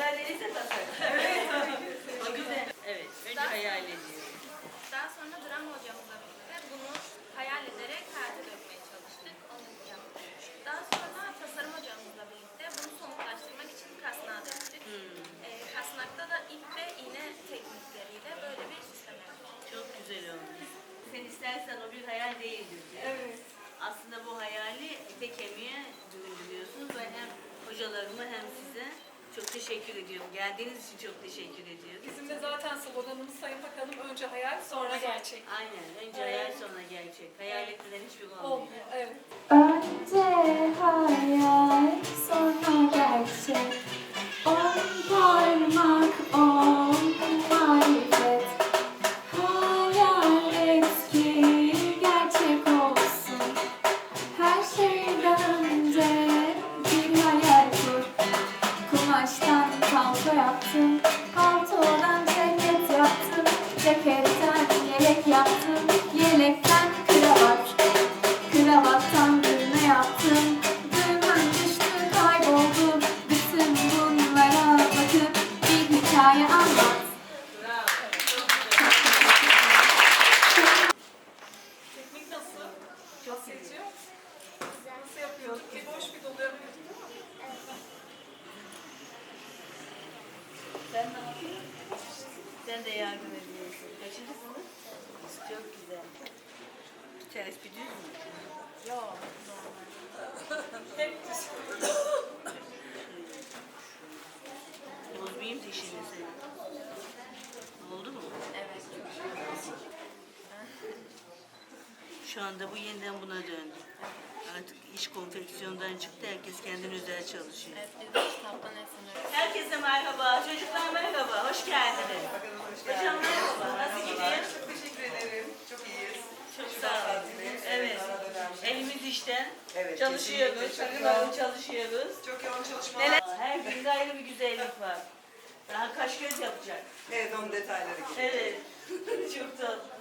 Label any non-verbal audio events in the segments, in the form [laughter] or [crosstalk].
Sandalyeyi ise tasarım. Evet. o güzel. Evet. Önce Daha- hayal ediyorum. Daha sonra drama hocamızla birlikte bunu hayal ederek hayata dökmeye çalıştık. Onu yaptık. Daha sonra tasarım hocamızla birlikte bunu somutlaştırmak için kasnağa döktük. Ee, kasnakta da ip ve iğne teknikleriyle böyle bir sistem yaptık. Çok güzel olmuş. Sen istersen o bir hayal değildir. diyor. Evet. Aslında bu hayali ete kemiğe dönüştürüyorsunuz ve hem hocalarıma hem size çok teşekkür ediyorum. Geldiğiniz için çok teşekkür ediyorum. Bizim de zaten sloganımız Sayın Bakanım önce hayal sonra gerçek. Aynen. Önce hayal sonra gerçek. Hayal etmeden hiçbir olmuyor. Olmuyor. Evet. Önce hayal, sonra gerçek. Çok seviyor. Nasıl yapıyorduk? Bir boş bir dolu yapıyorduk değil mi? Sen ne yapıyorsun? Sen de yardım ediyorsun. Kaçıncı sınıf? Çok güzel. Bir tanesi düz mü? Yok. [laughs] Hep düz. Şu anda bu yeniden buna döndü. Artık iş konfeksiyondan çıktı. Herkes kendine özel çalışıyor. Herkese merhaba. Çocuklar merhaba. Hoş geldiniz. Hocam merhaba. Nasıl gidiyor? Çok teşekkür ederim. Çok iyiyiz. Çok sağ olun. Evet. Elimiz işte. Evet, Çalışıyoruz. Takım yoğun. çalışıyoruz. Çok yoğun çalışmalar. Neler? Her günde ayrı bir güzellik var. Daha kaş göz yapacak. Evet, onun detayları gibi. Evet. [laughs] Çok tatlı.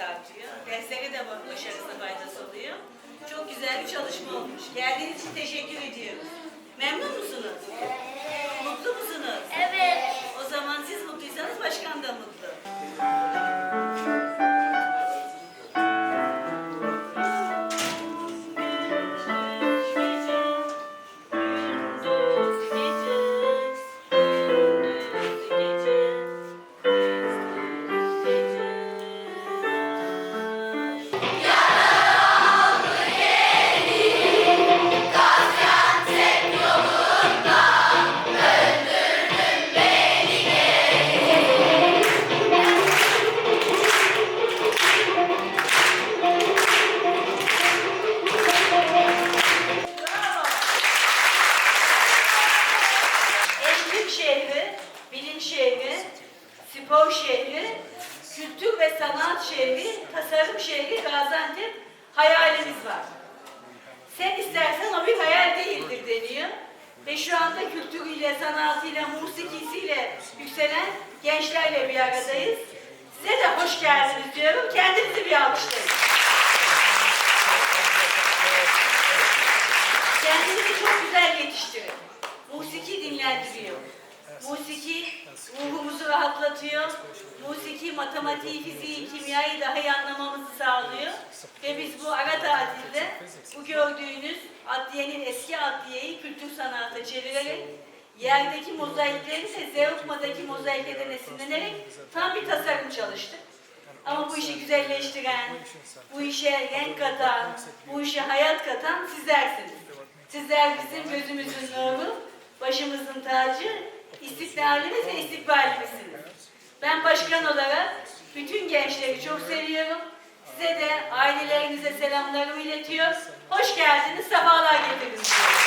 Artıyor. Derslere de bak başarısına faydası oluyor. Çok güzel bir çalışma olmuş. Geldiğiniz için teşekkür ediyoruz. Memnun musunuz? Mutlu musunuz? Evet. Sanat şehri, tasarım şehri Gaziantep hayalimiz var. Sen istersen o bir hayal değildir deniyor. Ve şu anda kültürüyle, sanatıyla, musikisiyle yükselen gençlerle bir aradayız. Size de hoş geldiniz diyorum. Kendinizi bir alkışlayın. Kendinizi çok güzel yetiştirin. Musiki dinlendiriyor. Musiki ruhumuzu rahatlatıyor. Musiki matematiği, fiziği, kimyayı daha iyi anlamamızı sağlıyor. Ve biz bu ara tatilde bu gördüğünüz adliyenin eski adliyeyi kültür sanata çevirerek yerdeki mozaikleri de Zeugma'daki mozaiklerden esinlenerek tam bir tasarım çalıştık. Ama bu işi güzelleştiren, bu işe renk katan, bu işe hayat katan sizlersiniz. Sizler bizim gözümüzün nuru, başımızın tacı, istiklalimiz ve istikbalimizsiniz. Ben başkan olarak Bütün gençleri çok seviyorum. Size de ailelerinize selamlarımı iletiyor. Hoş geldiniz, sefalar getirdiniz.